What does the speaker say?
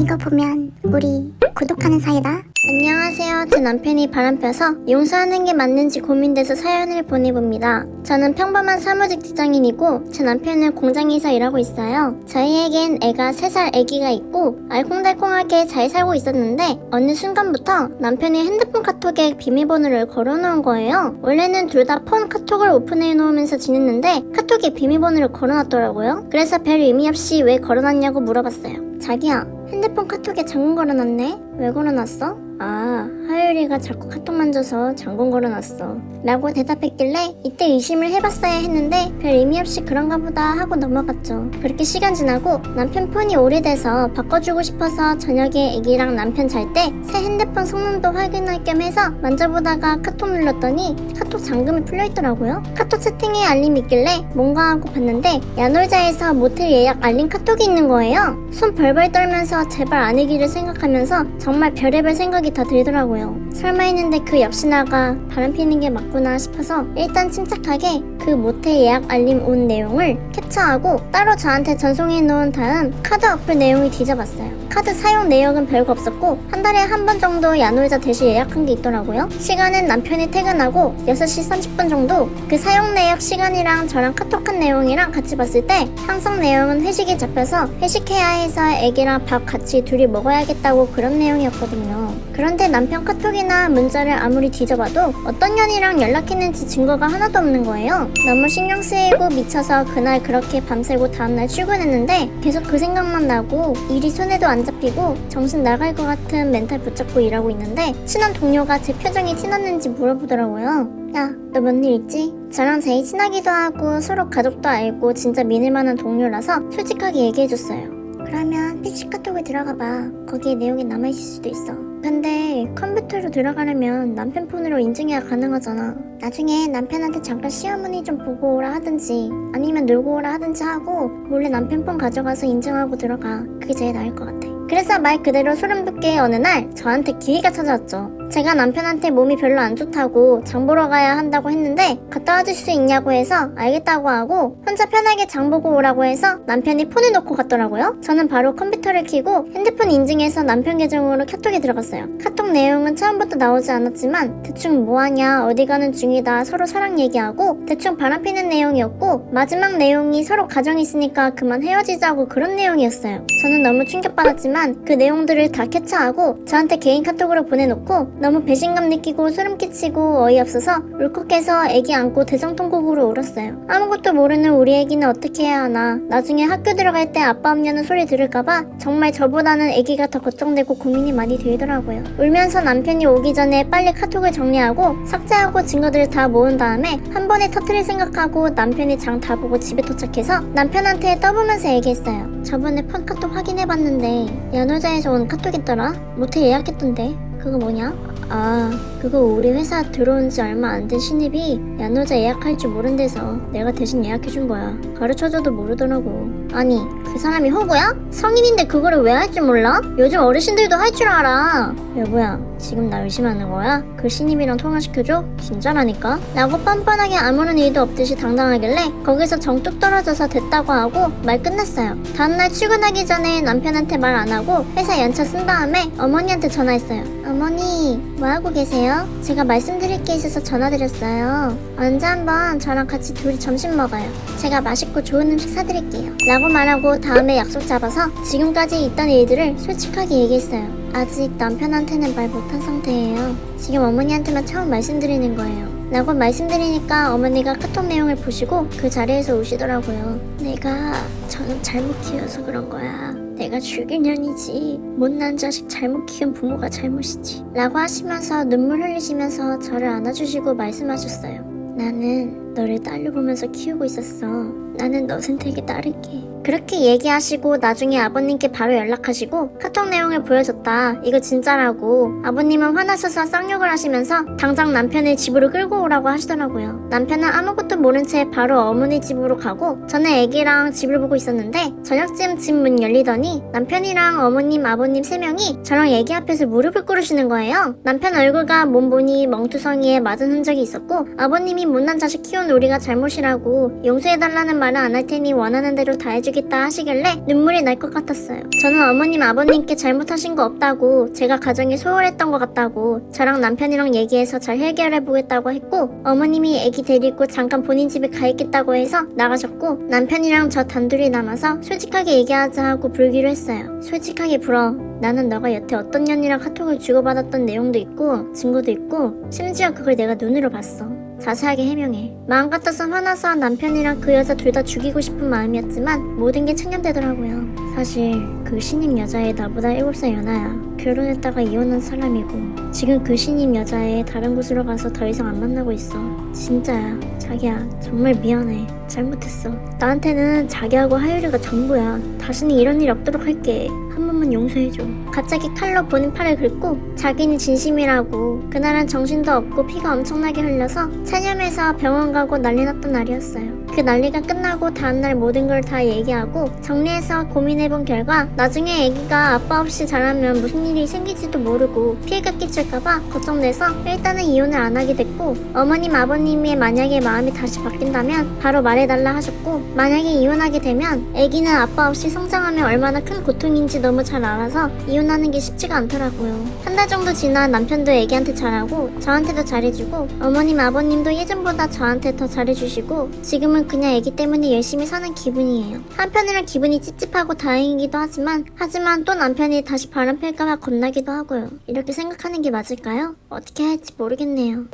이거 보면 우리 구독하는 사이다. 안녕하세요. 제 남편이 바람펴서 용서하는 게 맞는지 고민돼서 사연을 보내봅니다. 저는 평범한 사무직 직장인이고 제 남편은 공장에서 일하고 있어요. 저희에겐 애가 3살 애기가 있고 알콩달콩하게 잘 살고 있었는데 어느 순간부터 남편이 핸드폰 카톡에 비밀번호를 걸어놓은 거예요. 원래는 둘 다 폰 카톡을 오픈해 놓으면서 지냈는데 카톡에 비밀번호를 걸어놨더라고요. 그래서 별 의미 없이 왜 걸어놨냐고 물어봤어요. 자기야, 핸드폰 카톡에 잠금 걸어놨네? 왜 걸어놨어? 아, 하율이가 자꾸 카톡 만져서 잠금 걸어놨어. 라고 대답했길래 이때 의심을 해봤어야 했는데 별 의미 없이 그런가 보다 하고 넘어갔죠. 그렇게 시간 지나고 남편 폰이 오래돼서 바꿔주고 싶어서 저녁에 애기랑 남편 잘 때 새 핸드폰 성능도 확인할 겸 해서 만져보다가 카톡 눌렀더니 카톡 잠금이 풀려있더라고요. 카톡 채팅에 알림이 있길래 뭔가 하고 봤는데 야놀자에서 모텔 예약 알림 카톡이 있는 거예요. 손 벌벌 떨면서 제발 아니기를 생각하면서 정말 별의별 생각이 다 들더라고요. 설마 했는데 그 역시나가 바람 피는 게 맞구나 싶어서 일단 침착하게 그 모텔 예약 알림 온 내용을 캡처하고 따로 저한테 전송해 놓은 다음 카드 어플 내용을 뒤져봤어요. 카드 사용 내역은 별거 없었고 한 달에 한 번 정도 야놀자 대시 예약한 게 있더라고요. 시간은 남편이 퇴근하고 6시 30분 정도 그 사용 내역 시간이랑 저랑 카톡한 내용이랑 같이 봤을 때 항상 내용은 회식이 잡혀서 회식해야 해서 애기랑 밥 같이 둘이 먹어야겠다고 그런 내용이었거든요. 그런데 남편 카톡이나 문자를 아무리 뒤져봐도 어떤 년이랑 연락했는지 증거가 하나도 없는 거예요. 너무 신경 쓰이고 미쳐서 그날 그렇게 밤새고 다음날 출근했는데 계속 그 생각만 나고 일이 손에도 안 잡히고 정신 나갈 것 같은 멘탈 붙잡고 일하고 있는데 친한 동료가 제 표정이 티났는지 물어보더라고요. 야, 너 뭔일 있지? 저랑 제일 친하기도 하고 서로 가족도 알고 진짜 믿을 만한 동료라서 솔직하게 얘기해줬어요. 그러면 PC 카톡에 들어가 봐. 거기에 내용이 남아있을 수도 있어. 근데 컴퓨터로 들어가려면 남편 폰으로 인증해야 가능하잖아. 나중에 남편한테 잠깐 시어머니 좀 보고 오라 하든지 아니면 놀고 오라 하든지 하고 몰래 남편 폰 가져가서 인증하고 들어가. 그게 제일 나을 것 같아. 그래서 말 그대로 소름 돋게 어느 날 저한테 기회가 찾아왔죠. 제가 남편한테 몸이 별로 안 좋다고 장 보러 가야 한다고 했는데 갔다 와줄 수 있냐고 해서 알겠다고 하고 혼자 편하게 장 보고 오라고 해서 남편이 폰을 놓고 갔더라고요. 저는 바로 컴퓨터를 켜고 핸드폰 인증해서 남편 계정으로 카톡에 들어갔어요. 카톡 내용은 처음부터 나오지 않았지만 대충 뭐하냐 어디 가는 중이다 서로 사랑 얘기하고 대충 바람피는 내용이었고 마지막 내용이 서로 가정이 있으니까 그만 헤어지자고 그런 내용이었어요. 저는 너무 충격받았지만 그 내용들을 다 캡처하고 저한테 개인 카톡으로 보내놓고 너무 배신감 느끼고 소름 끼치고 어이없어서 울컥해서 애기 안고 대성통곡으로 울었어요. 아무것도 모르는 우리 애기는 어떻게 해야 하나 나중에 학교 들어갈 때 아빠 없냐는 소리 들을까봐 정말 저보다는 애기가 더 걱정되고 고민이 많이 들더라고요. 울면서 남편이 오기 전에 빨리 카톡을 정리하고 삭제하고 증거들을 다 모은 다음에 한 번에 터트릴 생각하고 남편이 장 다 보고 집에 도착해서 남편한테 떠보면서 얘기했어요. 저번에 폰 카톡 확인해봤는데 야놀자에서 온 카톡 있더라? 모텔 예약했던데 그거 뭐냐? 아, 그거 우리 회사 들어온 지 얼마 안 된 신입이 야노자 예약할 줄 모른 데서 내가 대신 예약해준 거야. 가르쳐줘도 모르더라고. 아니, 그 사람이 호구야? 성인인데 그거를 왜 할 줄 몰라? 요즘 어르신들도 할 줄 알아. 여보야, 지금 나 의심하는 거야? 그 신입이랑 통화시켜줘? 진짜라니까? 라고 뻔뻔하게 아무런 일도 없듯이 당당하길래 거기서 정뚝 떨어져서 됐다고 하고 말 끝났어요. 다음날 출근하기 전에 남편한테 말 안 하고 회사 연차 쓴 다음에 어머니한테 전화했어요. 어머니, 뭐 하고 계세요? 제가 말씀드릴 게 있어서 전화드렸어요. 언제 한번 저랑 같이 둘이 점심 먹어요. 제가 맛있고 좋은 음식 사드릴게요. 라고 말하고 다음에 약속 잡아서 지금까지 있던 일들을 솔직하게 얘기했어요. 아직 남편한테는 말 못한 상태예요. 지금 어머니한테만 처음 말씀드리는 거예요. 라고 말씀드리니까 어머니가 카톡 내용을 보시고 그 자리에서 우시더라고요. 내가 저는 잘못 키워서 그런 거야. 내가 죽일 년이지. 못난 자식 잘못 키운 부모가 잘못이지. 라고 하시면서 눈물 흘리시면서 저를 안아주시고 말씀하셨어요. 나는 너를 딸로 보면서 키우고 있었어. 나는 너 선택에 따를게. 그렇게 얘기하시고 나중에 아버님께 바로 연락하시고 카톡 내용을 보여줬다. 이거 진짜라고. 아버님은 화나셔서 쌍욕을 하시면서 당장 남편을 집으로 끌고 오라고 하시더라고요. 남편은 아무것도 모른 채 바로 어머니 집으로 가고 저는 애기랑 집을 보고 있었는데 저녁쯤 집 문 열리더니 남편이랑 어머님, 아버님 세 명이 저랑 애기 앞에서 무릎을 꿇으시는 거예요. 남편 얼굴과 몸 보니 멍투성이에 맞은 흔적이 있었고 아버님이 못난 자식 키우는 해온 우리가 잘못이라고 용서해달라는 말은 안 할 테니 원하는 대로 다 해주겠다 하시길래 눈물이 날 것 같았어요. 저는 어머님 아버님께 잘못하신 거 없다고 제가 가정이 소홀했던 것 같다고 저랑 남편이랑 얘기해서 잘 해결해 보겠다고 했고 어머님이 애기 데리고 잠깐 본인 집에 가 있겠다고 해서 나가셨고 남편이랑 저 단둘이 남아서 솔직하게 얘기하자 하고 불기로 했어요. 솔직하게 불어. 나는 너가 여태 어떤 년이랑 카톡을 주고받았던 내용도 있고 증거도 있고 심지어 그걸 내가 눈으로 봤어. 자세하게 해명해. 마음 같아서 화나서 남편이랑 그 여자 둘 다 죽이고 싶은 마음이었지만 모든 게 청렴되더라고요. 사실 그 신임 여자애 나보다 7살 연하야. 결혼했다가 이혼한 사람이고 지금 그 신임 여자애 다른 곳으로 가서 더 이상 안 만나고 있어. 진짜야. 자기야 정말 미안해. 잘못했어. 나한테는 자기하고 하유리가 전부야. 다시는 이런 일 없도록 할게. 한 번만 용서해줘. 갑자기 칼로 본인 팔을 긁고 자기는 진심이라고 그날은 정신도 없고 피가 엄청나게 흘려서 체념해서 병원 가고 난리 났던 날이었어요. 그 난리가 끝나고 다음날 모든 걸 다 얘기하고 정리해서 고민해본 결과 나중에 아기가 아빠 없이 자라면 무슨 일이 생길지도 모르고 피해가 끼칠까봐 걱정돼서 일단은 이혼을 안 하게 됐고 어머님 아버님이 만약에 마음이 다시 바뀐다면 바로 말해달라 하셨고 만약에 이혼하게 되면 아기는 아빠 없이 성장하면 얼마나 큰 고통인지 너무 잘 알아서 이혼하는 게 쉽지가 않더라고요. 한 달 정도 지나 남편도 애기한테 잘하고 저한테도 잘해주고 어머님 아버님도 예전보다 저한테 더 잘해주시고 지금은 그냥 애기 때문에 열심히 사는 기분이에요. 한편으론 기분이 찝찝하고 다행이기도 하지만 하지만 또 남편이 다시 바람 필까봐 겁나기도 하고요. 이렇게 생각하는 게 맞을까요? 어떻게 할지 모르겠네요.